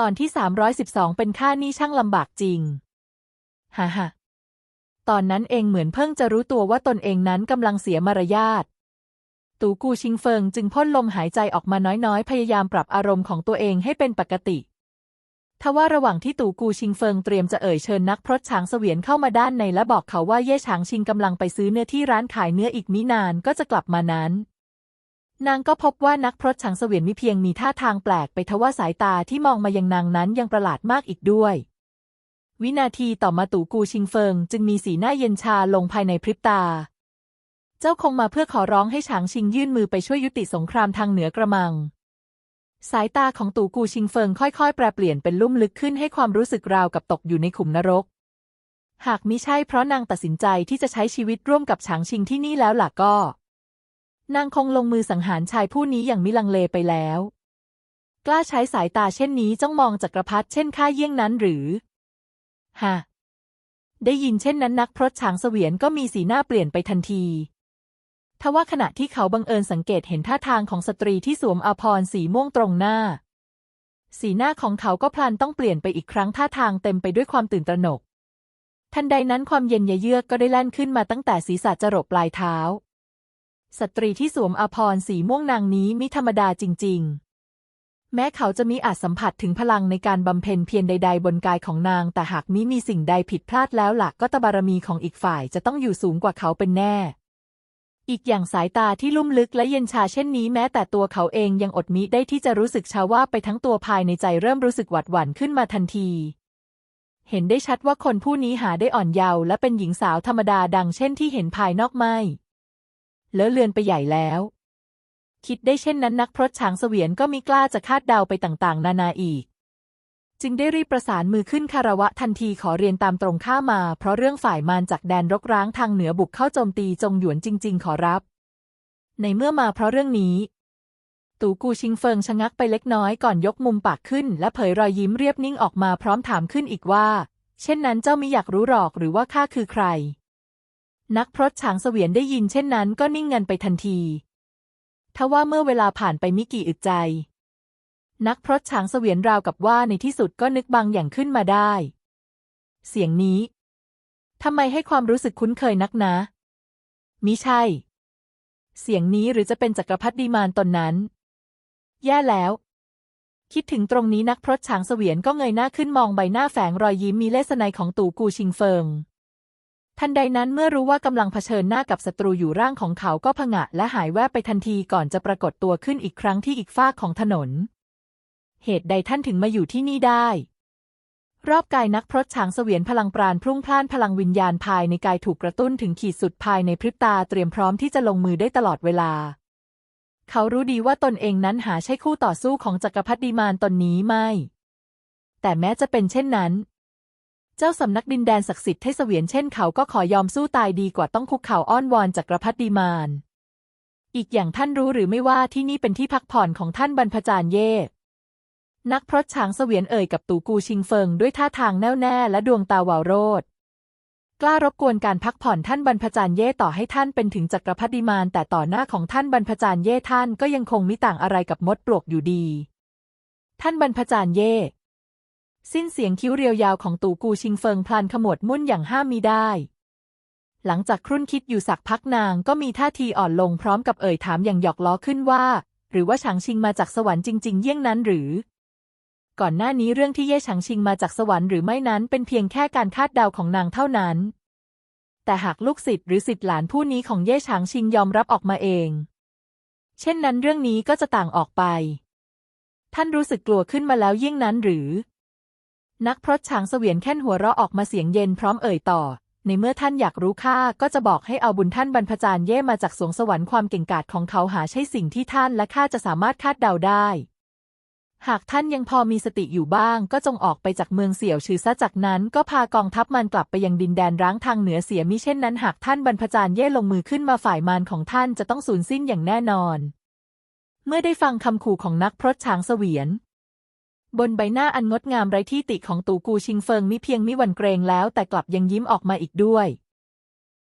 ตอนที่ 312 เป็นค่านี่ช่างลำบากจริง ฮ่าฮ่าตอนนั้นเองเหมือนเพิ่งจะรู้ตัวว่าตนเองนั้นกำลังเสียมารยาท ตูกูชิงเฟิงจึงพ่นลมหายใจออกมาน้อยๆ พยายามปรับอารมณ์ของตัวเองให้เป็นปกติทว่าระหว่างที่ตูกูชิงเฟิงเตรียมจะเอ่ยเชิญนักพรตช้างเสวียนเข้ามาด้านในและบอกเขาว่าเย่ฉางชิงกำลังไปซื้อเนื้อที่ร้านขายเนื้ออีกมินานก็จะกลับมานั้น นางก็พบว่านักพรตช้างเสวียนมิเพียงมีท่าทางแปลกไปทว่าสายตาที่มองมายังนางนั้นยังประหลาดมากอีกด้วย วินาทีต่อมาตู่กูชิงเฟิง จึงมีสีหน้าเย็นชาลงภายในพริบตา เจ้าคงมาเพื่อขอร้องให้ฉางชิงยื่นมือไปช่วยยุติสงครามทางเหนือกระมัง สายตาของตู่กูชิงเฟิงค่อยๆ แปรเปลี่ยนเป็นลุ่มลึกขึ้นให้ความรู้สึกราวกับตกอยู่ในขุมนรก หากมิใช่เพราะนางตัดสินใจที่จะใช้ชีวิตร่วมกับฉางชิงที่นี่แล้วล่ะก็ นางคงลงมือสังหารชายผู้นี้อย่างมิลังเลไปแล้ว กล้าใช้สายตาเช่นนี้จ้องมองจักรพรรดิเช่นข้าเยี่ยงนั้นหรือฮะได้ยินเช่นนั้นนักพรตช้างเสวียนก็มีสีหน้าเปลี่ยนไปทันทีทว่าขณะที่เขาบังเอิญสังเกตเห็นท่าทางของสตรีที่สวมอาภรณ์สีม่วงตรงหน้า สีหน้าของเขาก็พลันต้องเปลี่ยนไปอีกครั้งท่าทางเต็มไปด้วยความตื่นตระหนก ทันใดนั้นความเย็นยะเยือกก็ได้แล่นขึ้นมาตั้งแต่ศีรษะจรดปลายเท้า สตรีที่สวมอาภรณ์สีม่วงนางนี้มิธรรมดาจริง ๆ แม้เขาจะมีอาจสัมผัสถึงพลังในการบำเพ็ญเพียรใด ๆ บนกายของนาง แต่หากมิมีสิ่งใดผิดพลาดแล้วหลักก็ตบารมีของอีกฝ่ายจะต้องอยู่สูงกว่าเขาเป็นแน่ อีกอย่างสายตาที่ลุ่มลึกและเย็นชาเช่นนี้แม้แต่ตัวเขาเองยังอดมิได้ที่จะรู้สึกชาว่าไปทั้งตัวภายในใจเริ่มรู้สึกหวาดหวั่นขึ้นมาทันทีเห็นได้ชัดว่าคนผู้นี้หาได้อ่อนเยาว์และเป็นหญิงสาวธรรมดาดังเช่นที่เห็นภายนอกไม่ เลอะเลือนไปใหญ่แล้ว คิดได้เช่นนั้นนักพรตช้างเสวียนก็มิกล้าจะคาดเดาไปต่างๆ นานาอีก จึงได้รีบประสานมือขึ้นคารวะทันทีขอเรียนตามตรงข้ามา เพราะเรื่องฝ่ายมารจากแดนรกร้างทางเหนือบุกเข้าโจมตีจงหยวนจริง ๆ ขอรับ ในเมื่อมาเพราะเรื่องนี้ตู่กูชิงเฟิงชะงักไปเล็กน้อยก่อนยกมุมปากขึ้น และเผยรอยยิ้มเรียบนิ่งออกมาพร้อมถามขึ้นอีกว่า เช่นนั้นเจ้ามิอยากรู้หรอกหรือว่าข้าคือใคร นักพรตช้างเสวียนได้ยินเช่นนั้นก็นิ่งงันไปทันทีทว่าเมื่อเวลาผ่านไปมิกี่อึดใจ นักพรตช้างเสวียนราวกับว่าในที่สุดก็นึกบางอย่างขึ้นมาได้ เสียงนี้ทำไมให้ความรู้สึกคุ้นเคยนักนะมิใช่ เสียงนี้หรือจะเป็นจักรพรรดิมานตนนั้น แย่แล้ว คิดถึงตรงนี้นักพรตช้างเสวียนก็เงยหน้าขึ้นมองใบหน้าแฝงรอยยิ้มมีเลสไนของตู่กูชิงเฟิง ทันใดนั้นเมื่อรู้ว่ากำลังเผชิญหน้ากับศัตรูอยู่ร่างของเขาก็ผงะและหายแวบไปทันทีก่อนจะปรากฏตัวขึ้นอีกครั้งที่อีกฝากของถนน เหตุใดท่านถึงมาอยู่ที่นี่ได้ รอบกายนักพรตช้างเสวียนพลังปราณพรุ่งพล่านพลังวิญญาณภายในกายถูกกระตุ้นถึงขีดสุดภายในพริบตาเตรียมพร้อมที่จะลงมือได้ตลอดเวลา เขารู้ดีว่าตนเองนั้นหาใช่คู่ต่อสู้ของจักรพรรดิมารตนนี้ไม่ แต่แม้จะเป็นเช่นนั้น เจ้าสำนักดินแดนศักดิ์สิทธิ์ให้เสวียนเช่นเขาก็ขอยอมสู้ตายดีกว่าต้องคุกเข่าอ้อนวอนจักรพรรดิมารอีกอย่างท่านรู้หรือไม่ว่าที่นี่เป็นที่พักผ่อนของท่านบรรพจารย์เย่นักพรตช้างเสวียนเอ่ยกับตู่กูชิงเฟิงด้วยท่าทางแน่วแน่และดวงตาวาวโรดกล้ารบกวนการพักผ่อนท่านบรรพจารย์เย่ต่อให้ท่านเป็นถึงจักรพรรดิมารแต่ต่อหน้าของท่านบรรพจารย์เย่ท่านก็ยังคงมิต่างอะไรกับมดปลวกอยู่ดี ท่านบรรพจารย์เย่ สิ้นเสียงคิ้วเรียวยาวของตู่กูชิงเฟิงพลันขมวดมุ่นอย่างห้ามมิได้ หลังจากครุ่นคิดอยู่สักพักนางก็มีท่าทีอ่อนลงพร้อมกับเอ่ยถามอย่างหยอกล้อขึ้นว่า หรือว่าฉางชิงมาจากสวรรค์จริง ๆ เยี่ยงนั้นหรือ ก่อนหน้านี้เรื่องที่เย่ฉางชิงมาจากสวรรค์หรือไม่นั้นเป็นเพียงแค่การคาดเดาของนางเท่านั้น แต่หากลูกศิษย์หรือศิษย์หลานผู้นี้ของเย่ฉางชิงยอมรับออกมาเอง เช่นนั้นเรื่องนี้ก็จะต่างออกไป ท่านรู้สึกกลัวขึ้นมาแล้วเยี่ยงนั้นหรือ นักพรตช้างเสวียนแค่นหัวเราะออกมาเสียงเย็นพร้อมเอ่ยต่อ ในเมื่อท่านอยากรู้ข้าก็จะบอกให้เอาบุญท่านบรรพจารย์เย่มาจากสวงสวรรค์ความเก่งกาจของเขาหาใช่สิ่งที่ท่านและข้าจะสามารถคาดเดาได้ หากท่านยังพอมีสติอยู่บ้าง ก็จงออกไปจากเมืองเสี่ยวชื่อซะจากนั้น ก็พากองทัพมันกลับไปยังดินแดนร้างทางเหนือเสียมิเช่นนั้นหากท่านบรรพจารย์เย่ลงมือขึ้นมาฝ่ายมารของท่านจะต้องสูญสิ้นอย่างแน่นอน เมื่อได้ฟังคำขู่ของนักพรตช้างเสวียน บนใบหน้าอันงดงามไร้ที่ติของตู่กูชิงเฟิงมิเพียงมิวันเกรงแล้วแต่กลับยังยิ้มออกมาอีกด้วย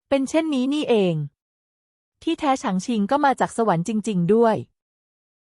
เป็นเช่นนี้นี่เอง ที่แท้ฉางชิงก็มาจากสวรรค์จริง ๆ ด้วย